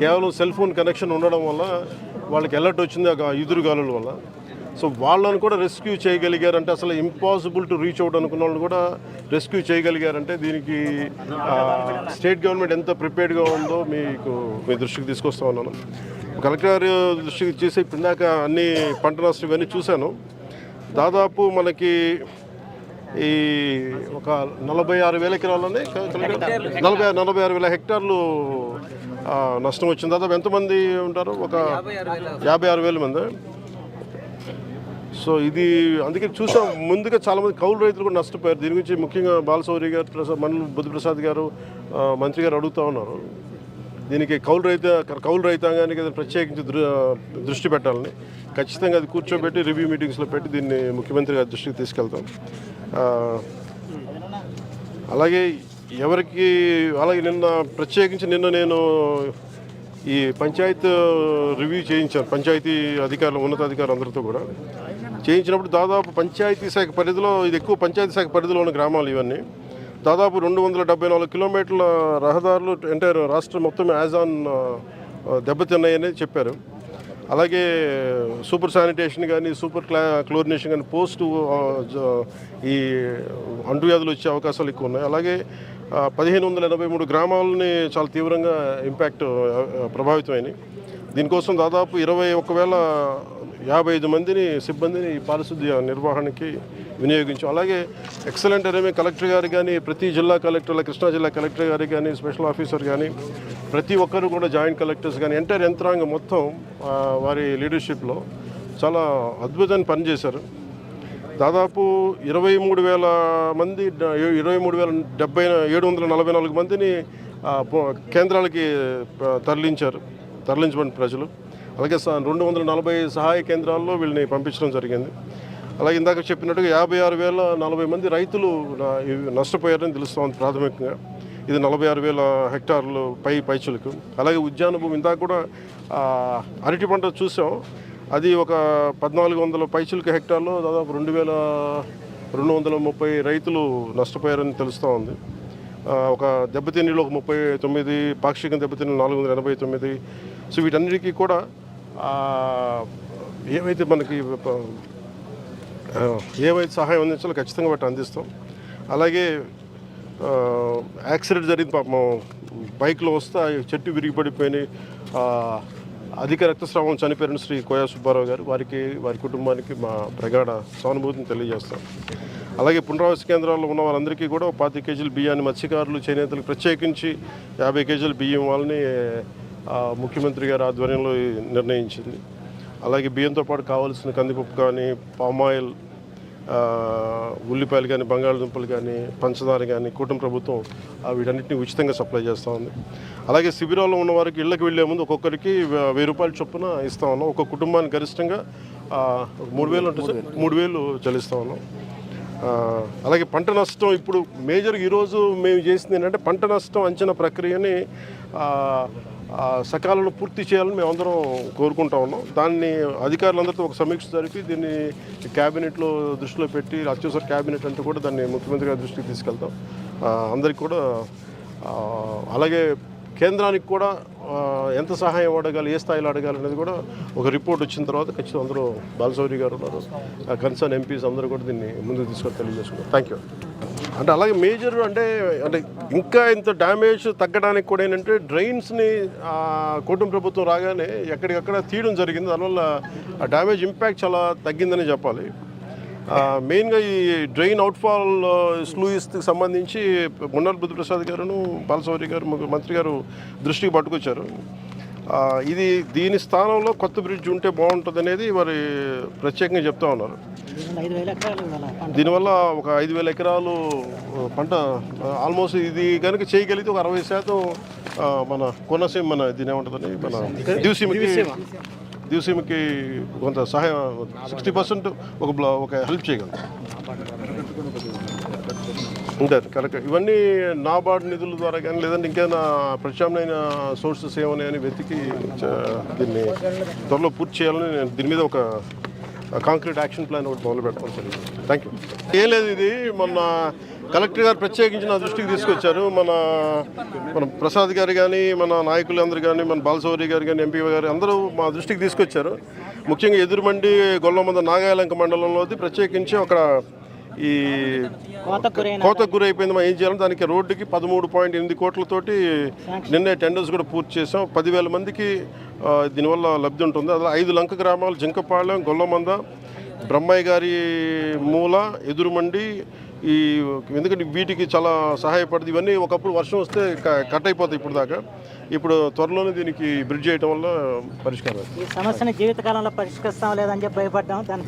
కేవలం cell phone connection ఉండడం వల్ల వాళ్ళకి అలర్ట్ వచ్చింది ఆ ఎదురుగాలుల వల్ల. సో వాళ్ళని కూడా రెస్క్యూ చేయగలిగారంటే అసలు ఇంపాసిబుల్ టు రీచ్ అవుట్ అనుకున్న వాళ్ళని కూడా రెస్క్యూ చేయగలిగారంటే దీనికి స్టేట్ గవర్నమెంట్ ఎంత ప్రిపేర్డ్గా ఉందో మీకు మీ దృష్టికి తీసుకొస్తా ఉన్నాను. కలెక్టర్ దృష్టికి చేసి ఇందాక అన్ని పంట నష్టం ఇవన్నీ చూశాను. దాదాపు మనకి ఈ ఒక నలభై ఆరు వేల ఎకరాలని నలభై నలభై ఆరు వేల హెక్టార్లు నష్టం వచ్చిన తర్వాత ఎంతమంది ఉంటారు? ఒక యాభై ఆరు వేల మంది. సో ఇది అందుకే చూసాం. ముందుగా చాలామంది కౌలు రైతులు కూడా నష్టపోయారు. దీని గురించి ముఖ్యంగా బాలసౌరి గారు ప్రసాద్ మండలి బుద్ధప్రసాద్ గారు మంత్రి గారు అడుగుతూ ఉన్నారు. దీనికి కౌలు రైత కౌలు రైతాంగానికి ప్రత్యేకించి దృ దృష్టి పెట్టాలని. ఖచ్చితంగా అది కూర్చోబెట్టి రివ్యూ మీటింగ్స్లో పెట్టి దీన్ని ముఖ్యమంత్రి గారి దృష్టికి తీసుకెళ్తాం. అలాగే ఎవరికి అలాగే నిన్న ప్రత్యేకించి నిన్న నేను ఈ పంచాయత్ రివ్యూ చేయించాను. పంచాయతీ అధికారులు ఉన్నతాధికారులు అందరితో కూడా. చేయించినప్పుడు దాదాపు పంచాయతీ శాఖ పరిధిలో ఇది ఎక్కువ పంచాయతీ శాఖ పరిధిలో ఉన్న గ్రామాలు ఇవన్నీ. దాదాపు రెండు వందల డెబ్బై నాలుగు కిలోమీటర్ల రహదారులు ఎంటైర్ రాష్ట్రం మొత్తం యాజాన్ దెబ్బతిన్నాయని చెప్పారు. అలాగే సూపర్ శానిటేషన్ కానీ సూపర్ క్లా క్లోరినేషన్ కానీ పోస్ట్ ఈ అంటువ్యాధులు వచ్చే అవకాశాలు ఎక్కువ ఉన్నాయి. అలాగే పదిహేను వందల ఎనభై మూడు గ్రామాలని చాలా తీవ్రంగా ఇంపాక్ట్ ప్రభావితమైనవి దీనికోసం దాదాపు ఇరవై ఒక వేల యాభై ఐదు మందిని సిబ్బందిని ఈ పారిశుద్ధ్య నిర్వహణకి వినియోగించాం. అలాగే ఎక్సలెంట్ అనేవి కలెక్టర్ గారు కానీ ప్రతి జిల్లా కలెక్టర్ల కృష్ణా జిల్లా కలెక్టర్ గారు కానీ స్పెషల్ ఆఫీసర్ కానీ ప్రతి ఒక్కరు కూడా జాయింట్ కలెక్టర్స్ కానీ ఎంటైర్ యంత్రాంగం మొత్తం వారి లీడర్షిప్లో చాలా అద్భుతమైన పనిచేశారు. దాదాపు ఇరవై మూడు వేల మంది ఇరవై మూడు వేల డెబ్బై ఏడు వందల నలభై నాలుగు మందిని కేంద్రాలకి తరలించారు తరలించబడిన ప్రజలు. అలాగే స- రెండు వందల నలభై సహాయ కేంద్రాల్లో వీళ్ళని పంపించడం జరిగింది. అలాగే ఇందాక చెప్పినట్టుగా యాభై ఆరు వేల నలభై మంది రైతులు నష్టపోయారని తెలుస్తోంది ప్రాథమికంగా. ఇది నలభై ఆరు వేల హెక్టార్లు పై పైచులకు. అలాగే ఉద్యాన భూమి ఇందాక కూడా అరటి పంట చూసాం. అది ఒక పద్నాలుగు వందల పైచులకు హెక్టార్లో దాదాపు రెండు వేల రెండు వందల ముప్పై రైతులు నష్టపోయారని తెలుస్తూ ఉంది ఒక దెబ్బతిన్నీళ్ళు ఒక ముప్పై తొమ్మిది పాక్షిక దెబ్బతిన్న నాలుగు వందల ఎనభై తొమ్మిది. సో వీటన్నిటికీ కూడా ఏవైతే మనకి ఏవైతే సహాయం అందించాలో ఖచ్చితంగా వాటి అందిస్తాం. అలాగే యాక్సిడెంట్ జరిగింది పాపం బైక్లో వస్తే చెట్టు విరిగిపడిపోయినాయి. అధిక రక్తస్రావం చనిపోయిన శ్రీ కోయా సుబ్బారావు గారు వారికి వారి కుటుంబానికి మా ప్రగాఢ సానుభూతిని తెలియజేస్తాం. అలాగే పునరావాస కేంద్రాల్లో ఉన్న వాళ్ళందరికీ కూడా పాతి కేజీల బియ్యాన్ని మత్స్యకారులు చేనేతలకు ప్రత్యేకించి యాభై కేజీల బియ్యం వాళ్ళని ముఖ్యమంత్రి గారి ఆధ్వర్యంలో నిర్ణయించింది. అలాగే బియ్యంతో పాటు కావాల్సిన కందిపప్పు కానీ పామాయిల్ ఉల్లిపాయలు కానీ బంగాళదుంపలు కానీ పంచదార కానీ కుటుంబ ప్రభుత్వం వీటన్నిటిని ఉచితంగా సప్లై చేస్తూ ఉంది. అలాగే శిబిరాల్లో ఉన్న వారికి ఇళ్ళకి వెళ్ళే ముందు ఒక్కొక్కరికి వెయ్యి రూపాయల చొప్పున ఇస్తా ఉన్నాం. ఒక కుటుంబానికి గరిష్టంగా మూడు వేలు ఉంటుంది మూడు వేలు చెల్లిస్తూ ఉన్నాం. అలాగే పంట నష్టం ఇప్పుడు మేజర్ ఈరోజు మేము చేసింది ఏంటంటే పంట నష్టం అంచనా ప్రక్రియని సకాలంలో పూర్తి చేయాలని మేము అందరం కోరుకుంటా ఉన్నాం. దాన్ని అధికారులందరితో ఒక సమీక్ష జరిపి దీన్ని క్యాబినెట్లో దృష్టిలో పెట్టి అత్యవసర క్యాబినెట్ అంటూ కూడా దాన్ని ముఖ్యమంత్రి గారి దృష్టికి తీసుకెళ్తాం. అందరికి కూడా అలాగే కేంద్రానికి కూడా ఎంత సహాయం అడగాలి ఏ స్థాయిలో అడగాలి అనేది కూడా ఒక రిపోర్ట్ వచ్చిన తర్వాత ఖచ్చితంగా అందరూ బాలసౌరి గారు ఉన్నారు. కన్సర్న్ ఎంపీస్ అందరూ కూడా దీన్ని ముందుకు తీసుకొని తెలియజేసుకున్నారు థ్యాంక్ యూ అంటే అలాగే మేజర్ అంటే అంటే ఇంకా ఇంత డ్యామేజ్ తగ్గడానికి కూడా ఏంటంటే డ్రైన్స్ని కూటమి ప్రభుత్వం రాగానే ఎక్కడికక్కడ తీయడం జరిగింది. దానివల్ల ఆ డ్యామేజ్ ఇంపాక్ట్ చాలా తగ్గిందని చెప్పాలి. మెయిన్గా ఈ డ్రైన్ అవుట్ఫాల్ స్లూయిస్కి సంబంధించి మున్నాల్ బుద్ధప్రసాద్ గారును బాలసౌరి గారు మంత్రి గారు దృష్టికి పట్టుకొచ్చారు. ఇది దీని స్థానంలో కొత్త బ్రిడ్జ్ ఉంటే బాగుంటుంది అనేది వారి ప్రత్యేకంగా చెప్తా ఉన్నారు. దీనివల్ల ఒక ఐదు వేల ఎకరాలు పంట ఆల్మోస్ట్ ఇది కనుక చేయగలిగితే ఒక అరవై శాతం మన కోనసీమ మన దీని ఏమంటుందని మన దివసీమకి దివసీమకి కొంత సహాయం సిక్స్టీ పర్సెంట్ ఒక బ్లా- ఒక హెల్ప్ చేయగలం ఉంటారు. కరెక్ట్. ఇవన్నీ నాబార్డ్ నిధుల ద్వారా కానీ లేదంటే ఇంకేమైనా ప్రత్యామ్నాయ సోర్సెస్ ఏమని అని వెతికి చ- దీన్ని త్వరలో పూర్తి చేయాలని నేను దీని మీద ఒక కాంక్రీట్ యాక్షన్ ప్లాన్ ఒకటి మొదలు పెట్టడం జరిగింది. Thank you. ఏం లేదు ఇది. మొన్న కలెక్టర్ గారు ప్రత్యేకించి నా దృష్టికి తీసుకొచ్చారు. మన మన ప్రసాద్ గారు కానీ మన నాయకులందరూ కానీ మన బాలసౌరి గారు కానీ ఎంపీ గారు అందరూ మా దృష్టికి తీసుకొచ్చారు. ముఖ్యంగా ఎదురుమండి గొల్లమంద నాగాయలంక మండలంలోది ప్రత్యేకించి ఒక ఈ కోతకు గురైపోయింది మనం ఏం చేయాలి? దానికి రోడ్డుకి పదమూడు పాయింట్ ఎనిమిది కోట్లతోటి నిన్నే టెండర్స్ కూడా పూర్తి చేసాం పదివేల మందికి దీనివల్ల లబ్ధి ఉంటుంది. అలా ఐదు లంక గ్రామాలు జింకపాలెం గొల్లమంద బ్రహ్మయ్య గారి మూల ఎదురుమండి ఈ ఎందుకంటే వీటికి చాలా సహాయపడుతుంది. ఇవన్నీ ఒకప్పుడు వర్షం వస్తే కట్ అయిపోతాయి ఇప్పుడు దాకా. ఇప్పుడు త్వరలోనే దీనికి బ్రిడ్జ్ చేయడం వల్ల పరిష్కారం. ఈ సమస్యని జీవితకాలంలో పరిష్కరిస్తాం లేదని చెప్పి భయపడ్డాం. పరిష్కరి